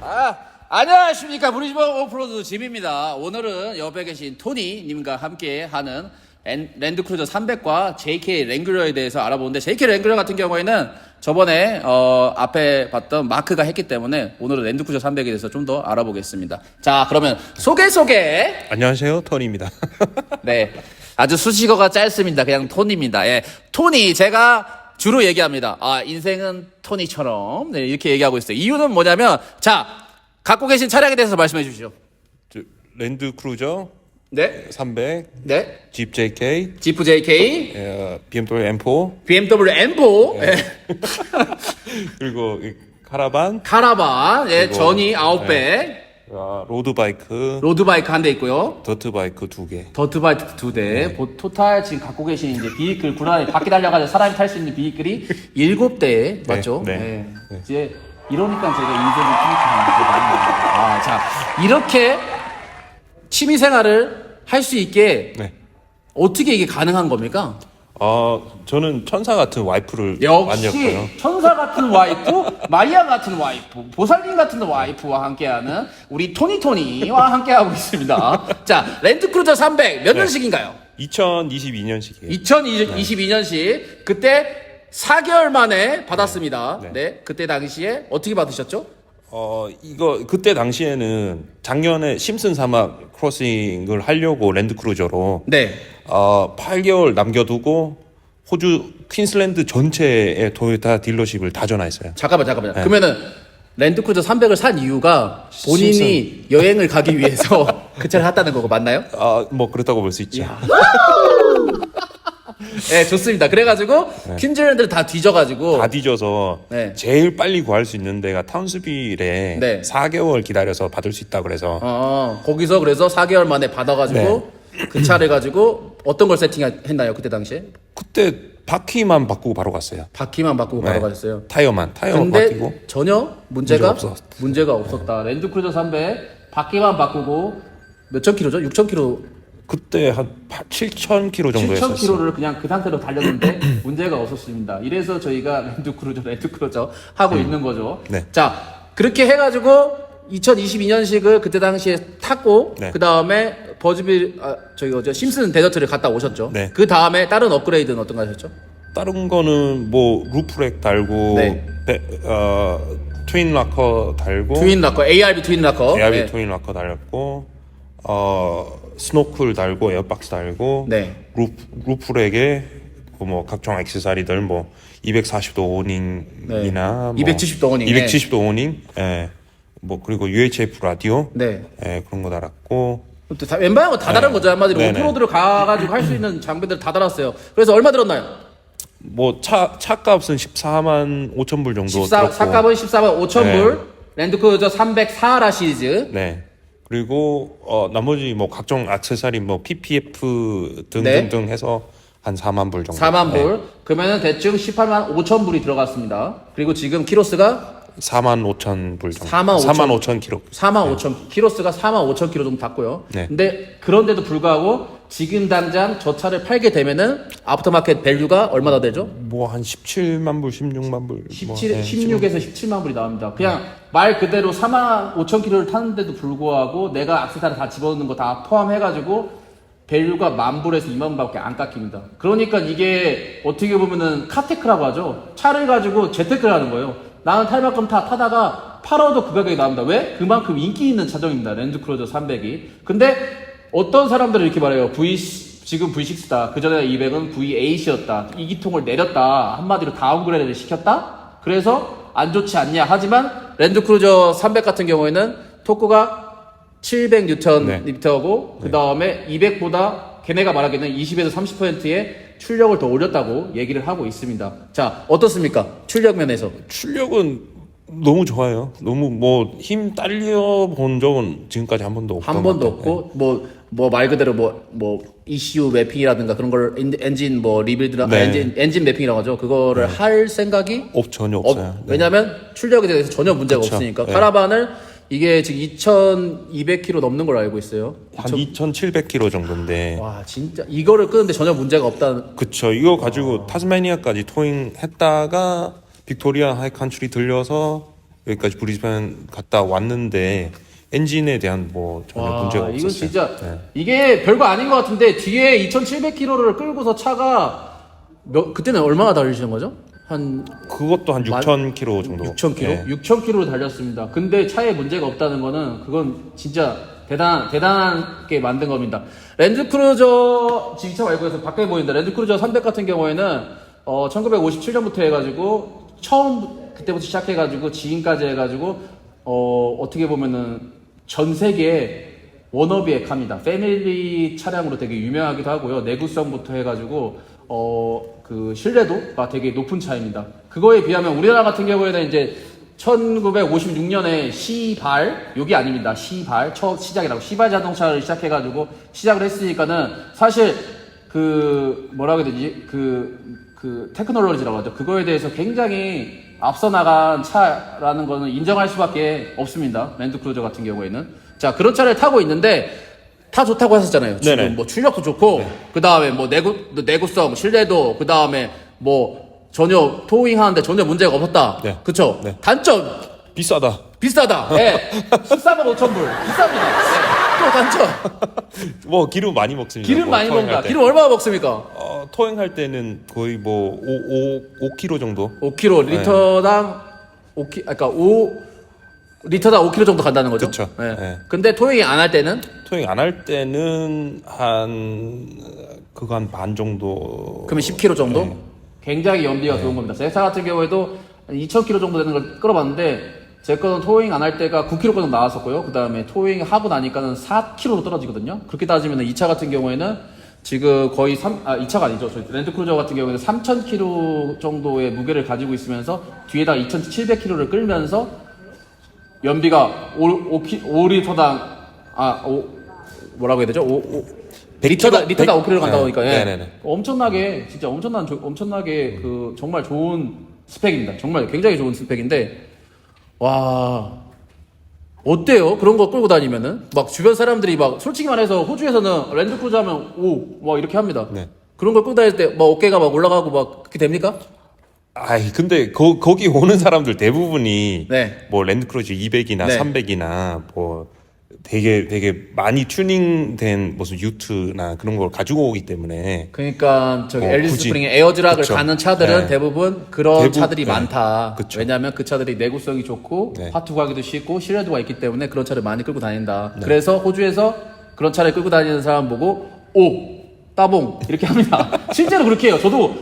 아, 안녕하십니까. 브리즈번 오프로드 짐입니다. 오늘은 옆에 계신 토니님과 함께 하는 엔- 랜드크루저 300과 JK 랭글러에 대해서 알아보는데 JK 랭글러 같은 경우에는 저번에 어, 앞에 봤던 마크가 했기 때문에 오늘은 랜드크루저 300에 대해서 좀 더 알아보겠습니다. 자, 그러면 소개 소개. 안녕하세요 토니입니다. 네. 아주 수식어가 짧습니다. 그냥 톤입니다. 예. 토니, 제가 주로 얘기합니다. 아, 인생은 토니처럼. 네, 이렇게 얘기하고 있어요. 이유는 뭐냐면, 자, 갖고 계신 차량에 대해서 말씀해 주시죠. 저, 랜드 크루저 네. 300, 네. 집 JK, 지프 JK, 어, BMW M4 BMW M4, 예. 그리고 이 카라반, 카라반, 예, 그리고, 전이 아웃백, 어, 로드 바이크, 로드바이크 한 대 있고요. 더트 바이크 두 개. 더트바이크 두 대, 보- 토탈 지금 갖고 계신 이제 비이클 구란에 바퀴 달려가지고 사람이 탈 수 있는 비이클이 일곱 대 맞죠? 네. 네. 이제 이러니까 제가 인생을. 아, 자 이렇게 취미 생활을 할 수 있게 네. 어떻게 이게 가능한 겁니까? 어, 저는 천사 같은 와이프를 역시 만졌고요. 천사 같은 와이프, 마리아 같은 와이프, 보살님 같은 와이프와 함께하는 우리 토니 토니와 함께하고 있습니다. 자, 랜드크루저 300몇 네. 년식인가요? 2022년식이에요. 2022년식 그때 4개월 만에 받았습니다. 네. 네. 그때 당시에 어떻게 받으셨죠? 어, 이거 그때 당시에는 작년에 심슨 사막 크로싱을 하려고 랜드 크루저로 네. 어, 8개월 남겨두고 호주 퀸슬랜드 전체의 토요타 딜러십을 다 전화했어요. 잠깐만 잠깐만. 네. 그러면은 랜드크루저 300을 산 이유가 본인이 여행을 가기 위해서 그 차를 샀다는 거고 맞나요? 아, 뭐 그렇다고 볼 수 있죠. 네, 좋습니다. 그래가지고 퀸즐랜드를 다 뒤져가지고 다 뒤져서 네. 제일 빨리 구할 수 있는 데가 타운스빌에 네. 4개월 기다려서 받을 수 있다 그래서 어, 거기서 그래서 4개월 만에 받아가지고 네. 그 차를 가지고 어떤 걸 세팅했나요 그때 당시에? 그때 바퀴만 바꾸고 바로 갔어요. 바퀴만 바꾸고 바로 네. 가셨어요. 타이어만 타이어만 근데 바뀌고 전혀 문제가 문제가 없었- 문제가 없었다. 랜드크루저 300 바퀴만 바꾸고 몇천 킬로죠? 6천 킬로, 그때 한 8, 7천 킬로 정도 7천 했었어요. 그냥 그 상태로 달렸는데 문제가 없었습니다. 이래서 저희가 랜드크루저 랜드크루저 하고 있는 거죠. 네. 자 그렇게 해가지고 2022년식을 그때 당시에 탔고 네. 그 다음에 버즈빌 아, 저기 어제 심슨 데저트를 갔다 오셨죠. 네. 그 다음에 다른 업그레이드는 어떤 거 하셨죠? 다른 거는 뭐 루프렉 달고 네. 배- 어, 트윈 락커 달고 트윈 락커, ARB 트윈 락커. ARB 네. 트윈 락커 달고 어 스노클 달고 에어박스 달고 네. 루프 루프렉에 그뭐 각종 액세서리들 뭐 240도 오닝이나 네. 270도 오닝, 270도 오닝 예. 뭐 그리고 UHF 라디오 네. 예, 그런 거 달았고 또 다, 웬만한 거다 다른 거죠. 한마디로 네네. 오프로드를 가가지고 할 수 있는 장비들 다 달았어요. 그래서 얼마 들었나요? 뭐 차 차값은 14만 5천 불 정도 14, 들었고 사값은 14만 5천 네. 불. 랜드크루저 304 라 시리즈. 네. 그리고 어 나머지 뭐 각종 액세서리 뭐 PPF 네. 등등등 해서 한 4만 불 정도. 4만 네. 불. 그러면은 대충 18만 5천 불이 들어갔습니다. 그리고 지금 키로스가 4만 5천 불 정도. 4만 5천 4만 5천 킬로. 4만 5천 키로스가 4만 5천 키로 정도 닿고요. 네. 근데 그런데도 불구하고 지금 당장 저 차를 팔게 되면은 아프터마켓 밸류가 얼마나 되죠? 뭐 한 17만 불, 16만 불. 17, 뭐, 네, 16에서 17만 불이 나옵니다. 그냥 말 그대로 4만 5천 킬로를 타는데도 불구하고 내가 악세사리 다 집어넣는 거 다 포함해가지고 밸류가 만 불에서 2만 불밖에 안 깎입니다. 그러니까 이게 어떻게 보면은 카테크라고 하죠. 차를 가지고 재테크를 하는 거예요. 나는 탈 만큼 다 타다가 팔아도 그 가격이 나옵니다. 왜? 그만큼 인기 있는 차종입니다. 랜드크루저 300이. 근데 어떤 사람들은 이렇게 말해요. V 지금 V6다. 그 전에 200은 V8이었다. 이 기통을 내렸다. 한마디로 다운그레이드를 시켰다. 그래서 안 좋지 않냐. 하지만 랜드크루저 300 같은 경우에는 토크가 700뉴턴 네. 미터고 그 다음에 200보다 걔네가 말하기는 20에서 30%의 출력을 더 올렸다고 얘기를 하고 있습니다. 자 어떻습니까? 출력 면에서 출력은 너무 좋아요. 너무 뭐 힘 딸려 본 적은 지금까지 한 번도 없던 한것 번도 같아요. 없고 뭐 뭐 말 그대로 뭐뭐 ECU 매핑이라든가 그런 걸 엔- 엔진 뭐 리빌드라 네. 엔진 엔진 매핑이라고 하죠. 그거를 할 생각이 없 전혀 없, 없어요. 네. 왜냐하면 출력에 대해서 전혀 문제가 그쵸. 없으니까 네. 카라반을 이게 지금 2,200km 넘는 걸로 알고 있어요. 한 2,700km 정도인데. 와 진짜 이거를 끄는데 전혀 문제가 없다. 그쵸. 이거 가지고 타스마니아까지 토잉 했다가 빅토리아 하이 칸츄리 들려서 여기까지 브리즈번 갔다 왔는데 엔진에 대한 뭐 전혀 와, 문제가 없었어요. 이건 진짜 네. 이게 별거 아닌 것 같은데 뒤에 2,700km를 끌고서 차가 몇, 그때는 얼마나 달리시는 거죠? 한 그것도 한 만- 6,000km 정도. 6,000km? 네. 6,000km 달렸습니다. 근데 차에 문제가 없다는 거는 그건 진짜 대단 대단하게 만든 겁니다. 랜드크루저 지금 이차 말고 해서 밖에 보인다. 랜드크루저 300 같은 경우에는 어 1957년부터 해가지고 처음 그때부터 시작해가지고 지금까지 해가지고 어 어떻게 보면은 전 세계 워너비의 카입니다. 패밀리 차량으로 되게 유명하기도 하고요. 내구성부터 해가지고 어 그 신뢰도가 되게 높은 차입니다. 그거에 비하면 우리나라 같은 경우에는 이제 1956년에 시발 여기 아닙니다. 시발 첫 시작이라고 시발 자동차를 시작해가지고 시작을 했으니까는 사실 그 뭐라고 해야 되지 그 그 테크놀로지라고 하죠. 그거에 대해서 굉장히 앞서 나간 차라는 거는 인정할 수밖에 없습니다. 랜드크루저 같은 경우에는 자 그런 차를 타고 있는데 다 좋다고 하셨잖아요. 지금 네네. 뭐 출력도 좋고 그 다음에 뭐 내구 내구성 신뢰도 그 다음에 뭐 전혀 토잉 하는데 전혀 문제가 없었다. 네. 그쵸? 네. 단점 비싸다. 비싸다. 예. 14만 5천 불 비쌉니다. 예. 또 단점 뭐 기름 많이 먹습니다. 기름 뭐 많이 먹는다. 때. 기름 얼마나 먹습니까? 어, 토잉할 때는 거의 뭐 5, 5, 5kg 정도. 5kg 리터당 5키 그러니까 5 리터당 5kg 정도 간다는 거죠. 그쵸. 예. 네. 근데 토잉이 안 할 때는 토잉 안할 때는 한 그거 한 반 정도. 그러면 10kg 정도? 네. 굉장히 연비가 좋은 겁니다. 제차 같은 경우에도 2,000km 정도 되는 걸 끌어봤는데 제 거는 토잉 안 할 때가 9km 정도 나왔었고요. 그 다음에 토잉 하고 나니까는 4km로 떨어지거든요. 그렇게 따지면 이차 같은 경우에는 지금 거의 3, 아, 이 차가 아니죠. 저희 랜드크루저 같은 경우에는 3,000km 정도의 무게를 가지고 있으면서 뒤에다 2,700km를 끌면서 연비가 5, 5리터당 아, 5, 뭐라고 해야 되죠? 5, 5 리터당 백- 리터당 백- 5km를 간다고 네. 예. 네네 네. 엄청나게 진짜 엄청난 조- 엄청나게 그 정말 좋은 스펙입니다. 정말 굉장히 좋은 스펙인데 와 어때요? 그런 거 끌고 다니면은 막 주변 사람들이 막 솔직히 말해서 호주에서는 랜드크루저 하면 오막 이렇게 합니다. 네. 그런 걸 끌고 다닐 때 막 어깨가 막 올라가고 막 그렇게 됩니까? 아이 근데 거, 거기 오는 사람들 대부분이 네. 뭐 랜드크루저 200이나 네. 300이나 뭐 되게 되게 많이 튜닝된 무슨 유트나 그런 걸 가지고 오기 때문에 그러니까 저기 어, 굳이. 스프링의 에어드락을 그쵸. 가는 차들은 네. 대부분 그런 대부- 차들이 네. 많다. 그쵸. 왜냐하면 그 차들이 내구성이 좋고 네. 파트 구하기도 쉽고 신뢰도가 있기 때문에 그런 차를 많이 끌고 다닌다. 그래서 호주에서 그런 차를 끌고 다니는 사람 보고 오 따봉 이렇게 합니다. 실제로 그렇게 해요. 저도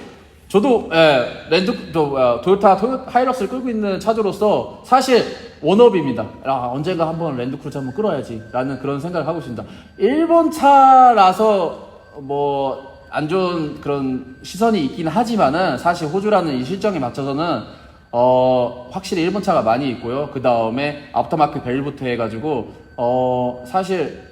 저도 예, 랜드 저, 어, 토요 하이럭스를 끌고 있는 차주로서 사실 원업입니다. 아 언젠가 한번 랜드크루저 한번 끌어야지 라는 그런 생각을 하고 있습니다. 일본 차라서 뭐 안 좋은 그런 시선이 있긴 하지만은 사실 호주라는 이 실정에 맞춰서는 어 확실히 일본 차가 많이 있고요. 그 다음에 아프터마켓 벨부터 해가지고 어 사실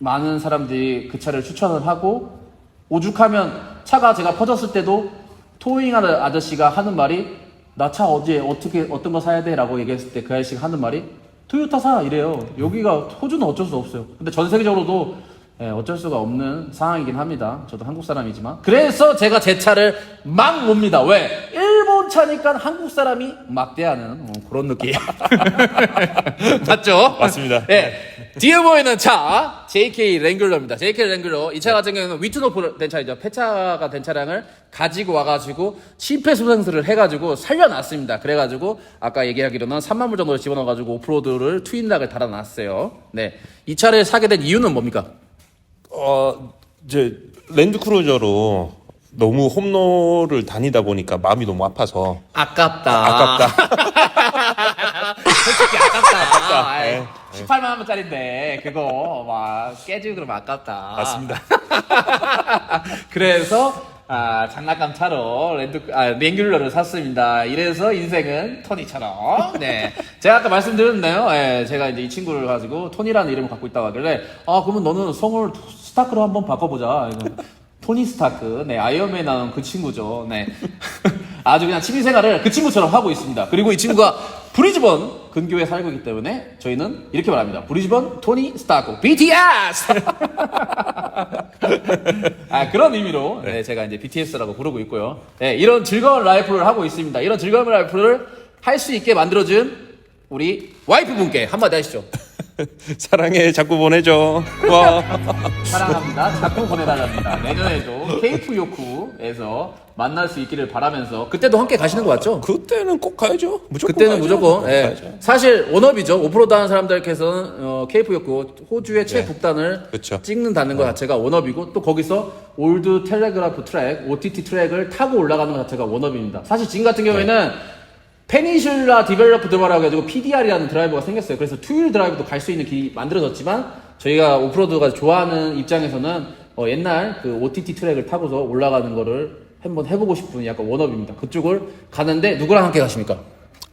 많은 사람들이 그 차를 추천을 하고 오죽하면 차가 제가 퍼졌을 때도 토잉 하는 아저씨가 하는 말이 나 차 어제 어떻게 어떤 거 사야 돼라고 얘기했을 때 그 아저씨가 하는 말이 토요타 사 이래요. 여기가 호주는 어쩔 수 없어요. 근데 전 세계적으로도 예, 어쩔 수가 없는 상황이긴 합니다. 저도 한국 사람이지만 그래서 제가 제 차를 막 몹니다. 왜? 일본 차니까 한국 사람이 막대하는 어, 그런 느낌. 맞죠? 맞습니다. 네. 뒤에 보이는 차 JK 랭글러입니다. JK 랭글러 이 차 같은 경우는 위트노프 된 차이죠. 폐차가 된 차량을 가지고 와가지고 심폐소생술을 해가지고 살려놨습니다. 그래가지고 아까 얘기하기로는 3만 불 정도를 집어넣어가지고 오프로드를 트윈락을 달아놨어요. 네, 이 차를 사게 된 이유는 뭡니까? 어 이제 랜드크루저로 너무 홈로를 다니다 보니까 마음이 너무 아파서 아깝다. 아깝다. 솔직히 아깝다. 아깝다. 네. 18만 원짜리인데 그거 막 깨지고 그러면 아깝다. 맞습니다. 그래서 아, 장난감 차로 랜드 아, 랭귤러를 샀습니다. 이래서 인생은 토니처럼. 네. 제가 아까 말씀드렸나요? 예, 제가 이제 이 친구를 가지고 토니라는 이름을 갖고 있다고 하길래 아, 그러면 너는 성을 스타크로 한번 바꿔보자. 이거. 토니 스타크. 네, 아이언맨 나온 그 친구죠. 네. 아주 그냥 취미생활을 그 친구처럼 하고 있습니다. 그리고 이 친구가 브리즈번 근교에 살고 있기 때문에 저희는 이렇게 말합니다. 브리즈번 토니 스타코 BTS. 아 그런 의미로 네, 제가 이제 BTS라고 부르고 있고요. 네, 이런 즐거운 라이프를 하고 있습니다. 이런 즐거운 라이프를 할 수 있게 만들어준 우리 와이프분께 한마디 하시죠. 사랑해 자꾸 보내줘. 와. 사랑합니다. 자꾸 보내달랍니다. 내년에도 케이프 요쿠에서 만날 수 있기를 바라면서 그때도 함께 가시는 거 맞죠? 그때는 꼭 가야죠. 무조건 그때는 가야죠. 무조건 예. 가야죠. 사실 원업이죠. 오프로드 하는 사람들께서는 어, 케이프 요쿠 호주의 최북단을 네. 그쵸. 찍는다는 것 자체가 원업이고 또 거기서 올드 텔레그라프 트랙, OTT 트랙을 타고 올라가는 것 자체가 원업입니다. 사실 지금 같은 경우에는 네. 페니슐라 디벨로프 드바라고 해가지고 PDR이라는 드라이버가 생겼어요. 그래서 투일 드라이브도 갈 수 있는 길이 만들어졌지만 저희가 오프로드가 좋아하는 입장에서는 어, 옛날 그 OTT 트랙을 타고서 올라가는 거를 한번 해보고 싶은 약간 원업입니다. 그쪽을 가는데 누구랑 함께 가십니까?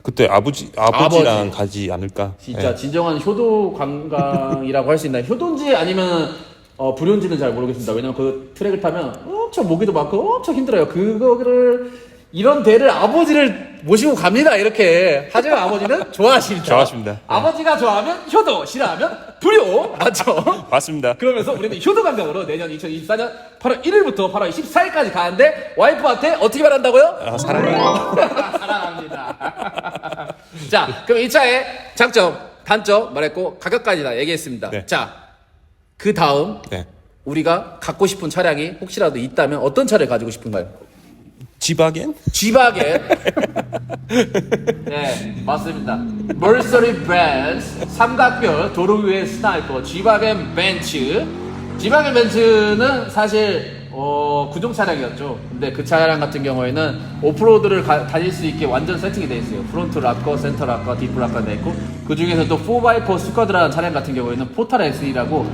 그때 아버지 아버지랑 가지 않을까. 진짜 예. 진정한 효도 관광이라고 할 수 있나요? 효도인지 아니면 어, 불효인지는 잘 모르겠습니다. 왜냐면 그 트랙을 타면 엄청 모기도 많고 엄청 힘들어요. 그거를 이런 대를 아버지를 모시고 갑니다. 이렇게 하지만 아버지는 좋아하십니다. 좋아하십니다. 네. 아버지가 좋아하면 효도, 싫어하면 불효 맞죠? 맞습니다. 그러면서 우리는 효도 관광으로 내년 2024년 8월 1일부터 8월 24일까지 가는데 와이프한테 어떻게 말한다고요? 아, 사랑해. 사랑합니다. 자, 그럼 이 차의 장점, 단점 말했고 가격까지 다 얘기했습니다. 네. 자, 그 다음 네. 우리가 갖고 싶은 차량이 혹시라도 있다면 어떤 차를 가지고 싶은가요? 지바겐? G바겐. 네, 맞습니다. 벤츠 삼각별 도로 위의 스나이퍼 G바겐 벤츠. G바겐 벤츠는 사실 어, 구동 차량이었죠. 근데 그 차량 같은 경우에는 오프로드를 가- 다닐 수 있게 완전 세팅이 돼 있어요. 프론트 락커, 센터 락커, 디프 락커 돼 있고 그 중에서 또 4x4 스쿼드라는 차량 같은 경우에는 포탈 SE라고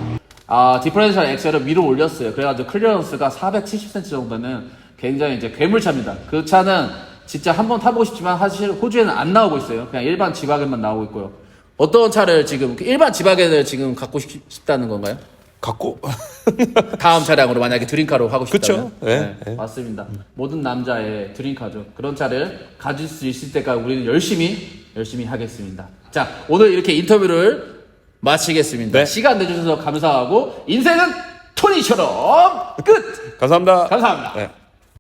아, 디퍼런셜 엑셀을 위로 올렸어요. 그래가지고 클리어런스가 470cm 정도는 굉장히 이제 괴물차입니다. 그 차는 진짜 한번 타보고 싶지만 사실 호주에는 안 나오고 있어요. 그냥 일반 지바겐만 나오고 있고요. 어떤 차를 지금 일반 지바겐을 지금 갖고 싶, 싶다는 건가요? 갖고 다음 차량으로 만약에 드림카로 하고 싶다면 그쵸. 네, 네. 맞습니다. 모든 남자의 드림카죠. 그런 차를 가질 수 있을 때까지 우리는 열심히 열심히 하겠습니다. 자 오늘 이렇게 인터뷰를 마치겠습니다. 네. 시간 내주셔서 감사하고 인생은 토니처럼 끝. 감사합니다. 감사합니다. 네.